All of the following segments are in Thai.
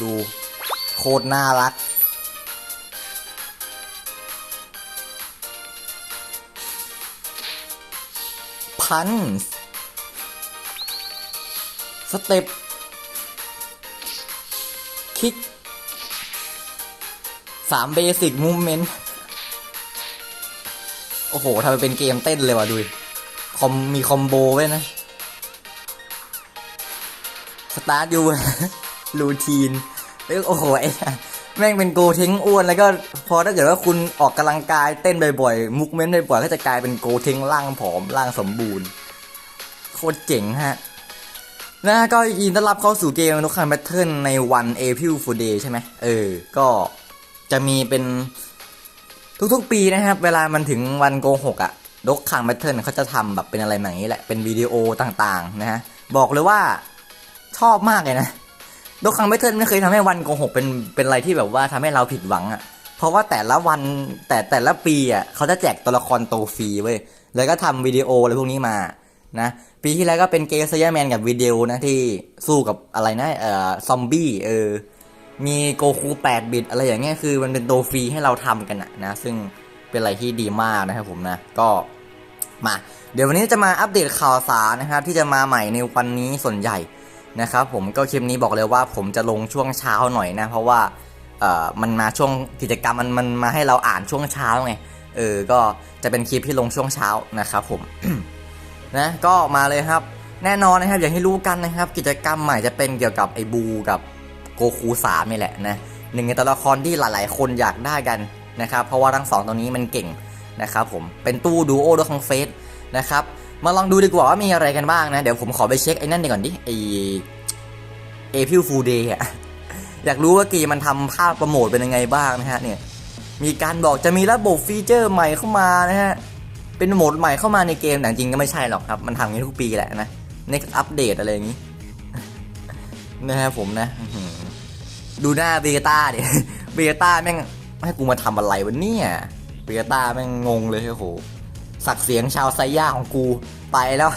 ดู โคตรน่ารัก พันสเต็ป คิกสามเบสิกมูเมนต์ โอ้โหทำไมเป็นเกมเต้นเลยว่ะดูดิ คอมมีคอมโบไว้นะ สตาร์ทอยู่รูทีนแล้วโอ้โหไอ้แม่งเป็นโกเทงอ้วนแล้วก็พอถ้าเกิดว่าคุณออกกำลังกายเต้นบ่อยๆ มุกเมนต์บ่อยๆก็จะกลายเป็นโกเทงร่างผอมร่างสมบูรณ์ โคตรเจ๋งฮะนะก็ยินดีต้อนรับเข้าสู่เกมนุกคันแบทเทิลในวัน April Fool Day ใช่ไหมเออ ก็จะมีเป็นทุกๆปีนะครับ เวลามันถึงวันโกหกอะ ดกคังแบทเทิลเขาจะทำแบบเป็นอะไรแบบนี้แหละ เป็นวิดีโอต่างๆนะฮะ บอกเลยว่าชอบมากเลยนะดกคังแบทเทิลไม่เคยทำให้วันโกหกเป็นเป็นอะไรที่แบบว่าทำให้เราผิดหวังอะเพราะว่าแต่ละวันแต่แต่ละปีอะเขาจะแจกตัวละครโตฟรีเว้ย แล้วก็ทำวิดีโออะไรพวกนี้มานะ ปีที่แล้วก็เป็นเกย์เซียแมนกับวิดีโอนะที่สู้กับอะไรนะเอ่อซอมบี้เออ มีโกคู8บิตอะไรอย่างเงี้ยคือมันเป็นโตฟรีให้เราทำกันนะนะ ซึ่งเป็นอะไรที่ดีมากนะครับผมนะ ก็ มา เดี๋ยววันนี้จะมาอัปเดตข่าวสารนะครับที่จะมาใหม่ในวันนี้ส่วนใหญ่นะครับผมก็คลิปนี้บอกเลยว่าผมจะลงช่วงเช้าหน่อยนะเพราะว่าเอ่อมันมาช่วงกิจกรรมมันมันมาให้เราอ่านช่วงเช้าไงเออก็จะเป็นคลิปที่ลงช่วงเช้านะครับผมนะก็มาเลยครับแน่นอนนะครับอย่างที่รู้กันนะครับ กิจกรรมใหม่จะเป็นเกี่ยวกับไอ้บูกับโกคูสามนี่แหละนะหนึ่งในตัวละครที่หลาย ๆ คนอยากได้กันนะครับเพราะว่าทั้งสองตัวนี้มันเก่ง นะครับผมเป็นตู้ดูโอด้วยของเฟสนะครับมาลองดูดีกว่าว่ามีอะไรกันบ้างนะ เดี๋ยวผมขอไปเช็คไอ้นั่นดีก่อนดิไอเอพิวฟูเดย์อะอยากรู้ว่าเกีมันทำภาพโปรโมทเป็นยังไงบ้างนะฮะเนี่ยมีการบอกจะมีระบบฟีเจอร์ใหม่เข้ามานะฮะเป็นโหมดใหม่เข้ามาในเกมแต่จริงก็ไม่ใช่หรอกครับ มันทำอย่างนี้ทุกปีแหละนะ next update อะไรอย่างนี้นะครับผมนะดูหน้าเบต้าดิเบต้าแม่งให้กูมาทำอะไรวะเนี่ย เบต้าแม่งงงเลยโอ้โหสักเสียงชาวไซย่าของกูไปแล้ว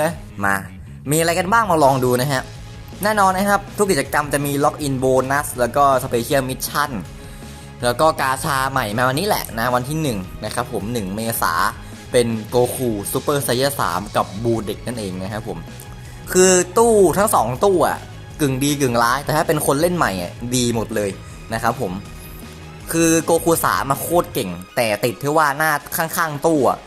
นะมา มีอะไรกันบ้างมาลองดูนะฮะ แน่นอนนะครับ ทุกกิจกรรมจะมีล็อกอินโบนัสแล้วก็สเปเชียลมิชชั่นแล้วก็กาชาใหม่มาวันนี้แหละนะวันที่ 1 นะครับผม 1 เมษาเป็นโกคูซูเปอร์ไซยสามกับบูเด็กนั่นเองนะครับผม คือตู้ทั้งสองตู้อะกึ่งดีกึ่งร้าย แต่ถ้าเป็นคนเล่นใหม่อะดีหมดเลยนะครับผม คือโกคูสามาโคตรเก่ง แต่ติดที่ว่าหน้าข้างๆตู้อะ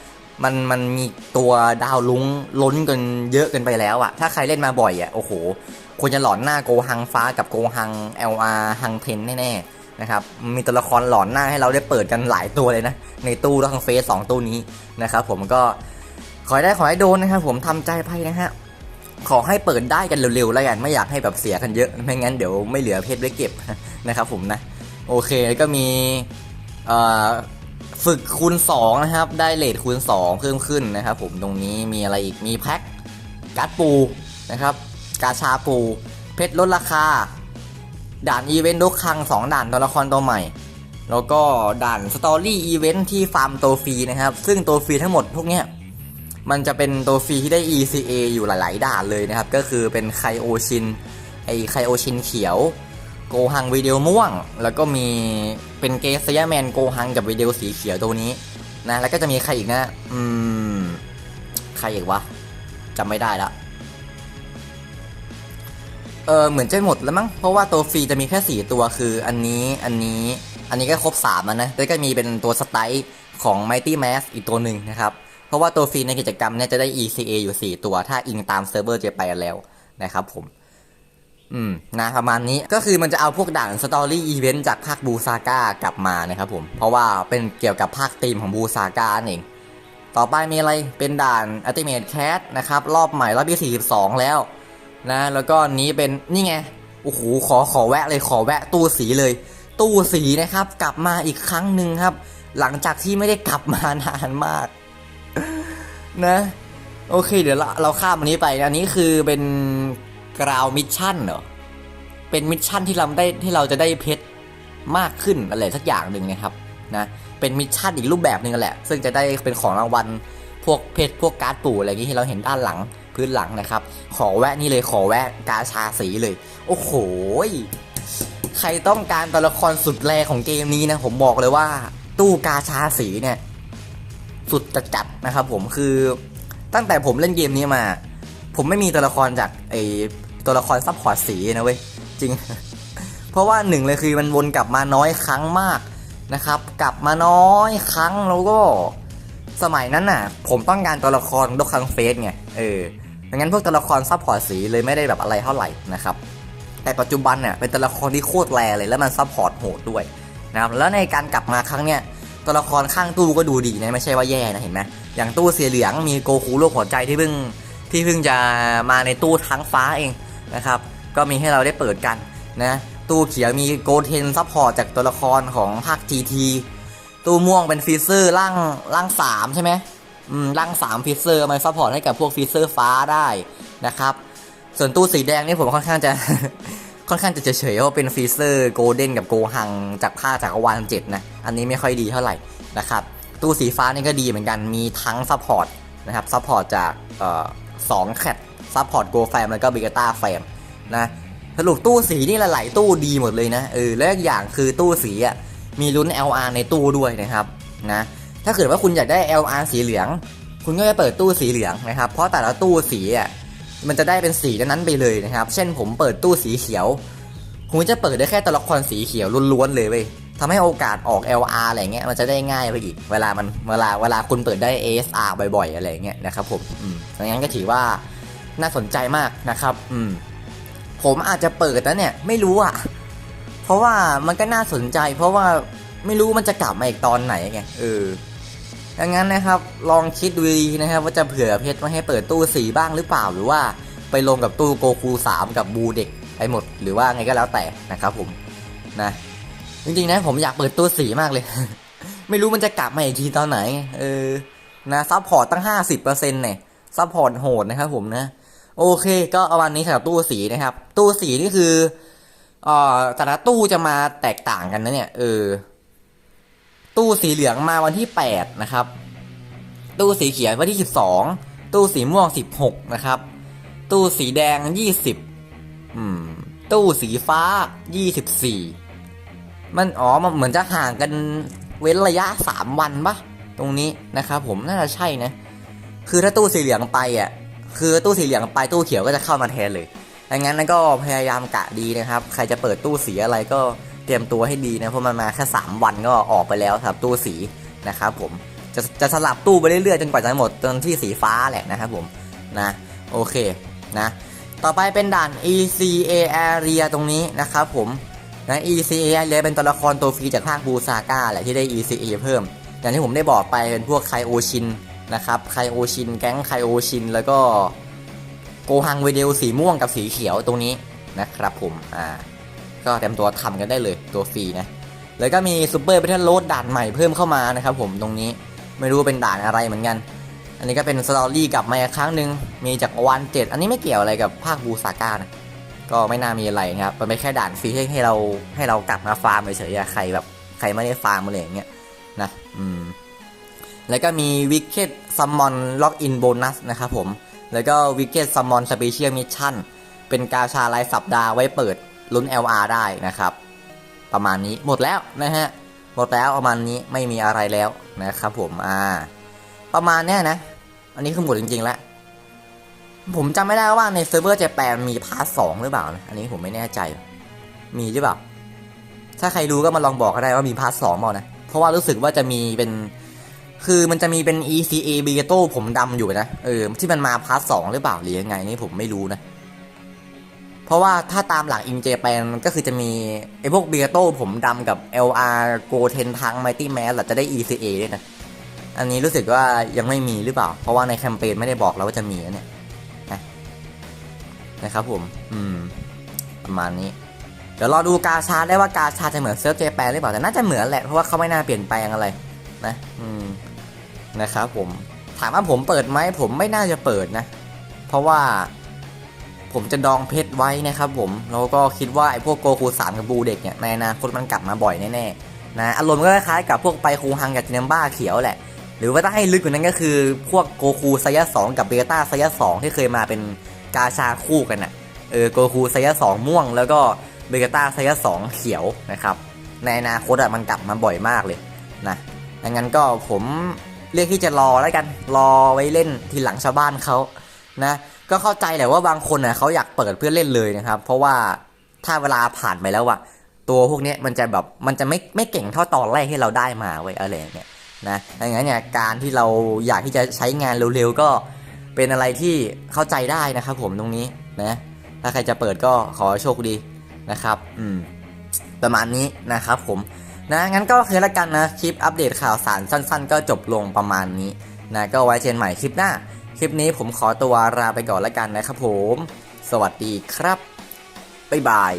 มันมันมีตัวดาวลุ้งล้นกันเยอะเกินไปแล้วอะถ้าใครเล่นมาบ่อยอะโอ้โหควรจะหลอนหน้าโกฮังฟ้ากับโกฮัง LR ฮังเทนแน่ๆนะครับมีตัวละครหลอนหน้าให้เราได้เปิดกันหลายตัวเลยนะ ในตู้แล้วทางเฟซสองตู้นี้นะครับผมก็ขอได้ขอให้โดนนะครับผมทำใจไปนะฮะขอให้เปิดได้กันเร็วๆแล้วกันไม่อยากให้แบบเสียกันเยอะไม่งั้นเดี๋ยวไม่เหลือเพชรไว้เก็บนะครับผมนะ โอเคแล้วก็มีฝึกคูณ2นะครับ ได้เลทคูณ 2 เพิ่มขึ้นนะครับ ผมตรงนี้มีอะไรอีกมีแพ็คการ์ดปูนะครับ กาชาปู เพชรลดราคา ด่านอีเวนต์ดกคัง 2 ด่านตัวละครตัวใหม่ แล้วก็ด่านสตอรี่อีเวนต์ที่ฟาร์มตัวฟรีนะครับ ซึ่งตัวฟรีทั้งหมดพวกนี้มันจะเป็นตัวฟรีที่ได้ ECA อยู่หลาย ๆ ด่านเลยนะครับ ก็คือเป็นไคโอชินไอไคโอชินเขียว โกฮังวิดีโอม่วง แล้วก็มีเป็นเกสยาแมนโกฮังกับวิดีโอสีเขียวตัวนี้นะแล้วก็จะมีใครอีกนะ อืม ใครอีกวะจำไม่ได้ละเออเหมือนจะหมดแล้วมั้งเพราะว่าตัวฟรีจะมีแค่4ตัวคืออันนี้อันนี้อันนี้ก็ครบ3แล้วนะแล้วก็มีเป็นตัวสไตล์ของ Mighty Mass อีกตัวหนึ่งนะครับ เพราะว่าตัวฟรีในกิจกรรมเนี่ยจะได้ ECA อยู่ 4 ตัว ถ้าอิงตามเซิร์ฟเวอร์จะไปแล้วนะครับผม อืมนะประมาณนี้ก็คือมันจะเอาพวกด่านสตอรี่อีเวนต์จากภาคบูซาก้ากลับมานะครับผมเพราะว่าเป็นเกี่ยวกับภาคธีมของบูซาก้าเองต่อไปมีอะไรเป็นด่าน Ultimate Cat นะครับรอบใหม่รอบที่42 แล้วนะแล้วก็นี้เป็นนี่ไงโอ้โหขอขอแวะเลยขอแวะตู้สีเลย ตู้สีนะครับ กลับมาอีกครั้งหนึ่งครับ หลังจากที่ไม่ได้กลับมานานมาก นะ โอเค เดี๋ยวเราเราข้ามอันนี้ไป อันนี้คือเป็น กราวมิชชั่นเหรอ เป็นมิชชั่นที่เราได้ที่เราจะได้เพชรมากขึ้นอะไรสักอย่างหนึ่งนะครับนะเป็นมิชชั่นอีกรูปแบบหนึ่งแหละ ซึ่งจะได้เป็นของรางวัลพวกเพชรพวกการ์ดปู่อะไรอย่างนี้ที่เราเห็นด้านหลังพื้นหลังนะครับ ขอแวะนี่เลยขอแวะกาชาสีเลย โอ้โหใครต้องการตัวละครสุดแรงของเกมนี้นะผมบอกเลยว่า ตู้กาชาสีเนี่ย สุดจัดจัดนะครับ ผมคือตั้งแต่ผมเล่นเกมนี้มา ผมไม่มีตัวละครจากไอ ตัวละครซับพอร์ตสีนะเว้ยจริง เพราะว่าหนึ่งเลยคือมันวนกลับมาน้อยครั้งมากนะครับ กลับมาน้อยครั้งแล้วก็ สมัยนั้นน่ะ ผมต้องการตัวละครดกคังเฟสไงเออดังนั้นพวกตัวละครซับพอร์ตสีเลยไม่ได้แบบอะไรเท่าไหร่นะครับแต่ปัจจุบันเนี่ยเป็นตัวละครที่โคตรแรงเลยแล้วมันซับพอร์ตโหดด้วยนะครับแล้วในการกลับมาครั้งเนี้ยตัวละครข้างตู้ก็ดูดีนะไม่ใช่ว่าแย่นะเห็นไหมอย่างตู้เสีเหลืองมีโกคูโลกหัวใจที่เพิ่งที่เพิ่งจะมาในตู้ทั้งฟ้าเอง นะครับ ก็มีให้เราได้เปิดกันนะตู้เขียวมีโกเทนซับพอร์ตจากตัวละครของภาค GT ตู้ม่วงเป็นฟีเซอร์ร่างร่างสามใช่ไหมอืมร่างสามฟีเซอร์มาซัพพอร์ตให้กับพวกฟีเซอร์ฟ้าได้นะครับ ส่วนตู้สีแดงนี่ผมค่อนข้างจะค่อนข้างจะเฉยๆว่าเป็นฟีเซอร์โกลเด้นกับโกหังจากภาคจากอวานเจ็ดนะอันนี้ไม่ค่อยดีเท่าไหร่นะครับตู้สีฟ้านี่ก็ดีเหมือนกันมีทั้งซัพพอร์ตนะครับซัพพอร์ตจากออสองแคท ซัพพอร์ตโกแฟมแล้วก็บิกต้าแฟมนะสรุปตู้สีนี่หลายๆตู้ดีหมดเลยนะเออและอีกอย่างคือตู้สีอะมีลุ้น LR ในตู้ด้วยนะครับนะถ้าเกิดว่าคุณอยากได้ LR สีเหลือง คุณก็จะเปิดตู้สีเหลืองนะครับ เพราะแต่ละตู้สีอะมันจะได้เป็นสีนั้นไปเลยนะครับ เช่นผมเปิดตู้สีเขียวผมจะเปิดได้แค่ตัวละครสีเขียวล้วนๆเลยเว้ยทำให้โอกาสออก LR อะไรเงี้ยมันจะได้ง่ายไปอีก เวลามันเวลาเวลาคุณเปิดได้ ASR บ่อยๆ อะไรเงี้ยนะครับผมอืมดังนั้นก็ถือว่า น่าสนใจมากนะครับ อืม ผมอาจจะเปิดนะเนี่ย ไม่รู้อะเพราะว่ามันก็น่าสนใจ เพราะว่าไม่รู้มันจะกลับมาอีกตอนไหนไงเออดังนั้นนะครับ ลองคิดดูดีนะครับว่าจะเผื่อเพชรมาให้เปิดตู้สีบ้างหรือเปล่าหรือว่าไปลงกับตู้โกคู3กับบูเด็กไปหมดหรือว่าไงก็แล้วแต่นะครับ ผมนะจริงๆนะผมอยากเปิดตู้สีมากเลย ไม่รู้มันจะกลับมาอีกทีตอนไหน เออนะซัพพอร์ตตั้ง 50%เนี่ยซัพพอร์ตโหดนะครับผมนะ โอเค ก็เอาวันนี้สำหรับตู้สีนะครับ ตู้สีนี่คือเอ่อแต่ละตู้จะมาแตกต่างกันนะเนี่ยเออตู้สีเหลืองมาวันที่8นะครับ ตู้สีเขียววันที่12ตู้สีม่วง16นะครับ ตู้สีแดง20อืม ตู้สีฟ้า24มันอ๋อมันเหมือนจะห่างกันเว้นระยะ3วันปะตรงนี้นะครับผมน่าจะใช่นะ คือถ้าตู้สีเหลืองไปอะ คือตู้สีเหลืองไปตู้เขียวก็จะเข้ามาแทนเลยดังนั้นก็พยายามกะดีนะครับ ใครจะเปิดตู้สีอะไรก็เตรียมตัวให้ดีนะเพราะมันมาแค่3วันก็ออกไปแล้วครับตู้สีนะครับผมจะจะสลับตู้ไปเรื่อยๆจนกว่าจะหมดจนที่สีฟ้าแหละนะครับผมนะโอเคนะต่อไปเป็นด่าน ECA Area ตรงนี้นะครับผมนะ ECA Area เป็นตัวละครตัวฟรีจากภาคบูซาก้าแหละที่ได้ ECA เพิ่มอย่างที่ผมได้บอกไปเป็นพวกไคโอชิน นะครับไคโอชินแก๊งไคโอชิน แล้วก็โกฮังเวเดลสีม่วงกับสีเขียวตรงนี้นะครับผมอ่าก็เตรียมตัวทำกันได้เลยตัวฟรีนะแล้วก็มีซูเปอร์เบทเทิลโรดด่านใหม่เพิ่มเข้ามานะครับผมตรงนี้ไม่รู้เป็นด่านอะไรเหมือนกัน อันนี้ก็เป็นสตอรี่กลับมาอีกครั้งหนึ่งมีจากวันเจ็ดอันนี้ไม่เกี่ยวอะไรกับภาคบูซาก้านะก็ไม่น่ามีอะไรนะครับมันเป็นแค่ด่านฟรีให้ให้เราให้เรากลับมาฟาร์มเฉยๆใครแบบใครไม่ได้ฟาร์มอะไรอย่างเงี้ยนะอืม แล้วก็มี Wicked Summon Login Bonus นะครับผม แล้วก็ Wicked Summon Special Mission เป็นกาชารายสัปดาห์ไว้เปิดลุ้น LR ได้นะครับ ประมาณนี้หมดแล้วนะฮะ หมดแล้วประมาณนี้ไม่มีอะไรแล้วนะครับผม อ่า ประมาณเนี้ยนะ อันนี้คือหมดจริงๆแล้ว ผมจำไม่ได้ว่าในเซิร์ฟเวอร์เจแปนมีพาร์ทสองหรือเปล่านะ อันนี้ผมไม่แน่ใจ มีหรือเปล่า ถ้าใครรู้ก็มาลองบอกก็ได้ว่ามีพาร์ทสองเปล่านะ เพราะว่ารู้สึกว่าจะมีเป็น คือมันจะมีเป็น ECA b i g a t o ผมดำอยู่นะ เออ ที่มันมาพาร์ทสองหรือเปล่าหรือยังไงนี่ผมไม่รู้นะ เพราะว่าถ้าตามหลักอินเจแปนก็คือจะมี ไอ้พวก b i g a t o ผมดำกับ LR Go 10ทาง Mighty Man หรือจะได้ ECA ด้วยนะ อันนี้รู้สึกว่ายังไม่มีหรือเปล่า เพราะว่าในแคมเปญไม่ได้บอกเราว่าจะมีนะเนี่ยนะครับผม อืม ประมาณนี้ เดี๋ยวรอดูกาชาได้ว่ากาชาจะเหมือนเซิร์ฟเจแปนหรือเปล่า แต่น่าจะเหมือนแหละ เพราะว่าเขาไม่น่าเปลี่ยนแปลงอะไร นะ อืม นะครับผมถามว่าผมเปิดไหมผมไม่น่าจะเปิดนะ เพราะว่าผมจะดองเพชรไว้นะครับผมแล้วก็คิดว่าไอ้พวกโกคูสามกับบูเด็กเนี่ยในอนาคตมันกลับมาบ่อยแน่ๆนะอารมณ์ก็คล้ายๆกับพวกไปคูฮังกับจินมบ้าเขียวแหละ หรือว่าถ้าให้ลึกกว่านั้นก็คือ พวกโกคูไซยะ2กับเบต้าไซยะ2ที่เคยมาเป็นกาชาคู่กันน่ะเออโกคูไซยะ2ม่วง แล้วก็เบต้าไซยะ2เขียวนะครับในอนาคตอะมันกลับมาบ่อยมากเลยนะดังนั้นก็ผม เรียกที่จะรอแล้วกันรอไว้เล่นทีหลังชาวบ้านเขานะก็เข้าใจแหละว่าบางคนน่ะเขาอยากเปิดเพื่อเล่นเลยนะครับ เพราะว่าถ้าเวลาผ่านไปแล้วอะตัวพวกนี้มันจะแบบมันจะไม่ไม่เก่งเท่าตอนแรกที่เราได้มาเว้อะไรอย่างเงี้ยนะดังนั้นเนี่ยการที่เราอยากที่จะใช้งานเร็วๆก็เป็นอะไรที่เข้าใจได้นะครับ ผมตรงนี้นะถ้าใครจะเปิดก็ขอโชคดีนะครับ อืมประมาณนี้นะครับผม นะงั้นก็คือละกันนะคลิปอัปเดตข่าวสารสั้น ๆ ก็จบลงประมาณนี้นะก็ไว้เจอกันใหม่คลิปหน้า คลิปนี้ผมขอตัวลาไปก่อนละกันนะครับผม สวัสดีครับบ๊ายบาย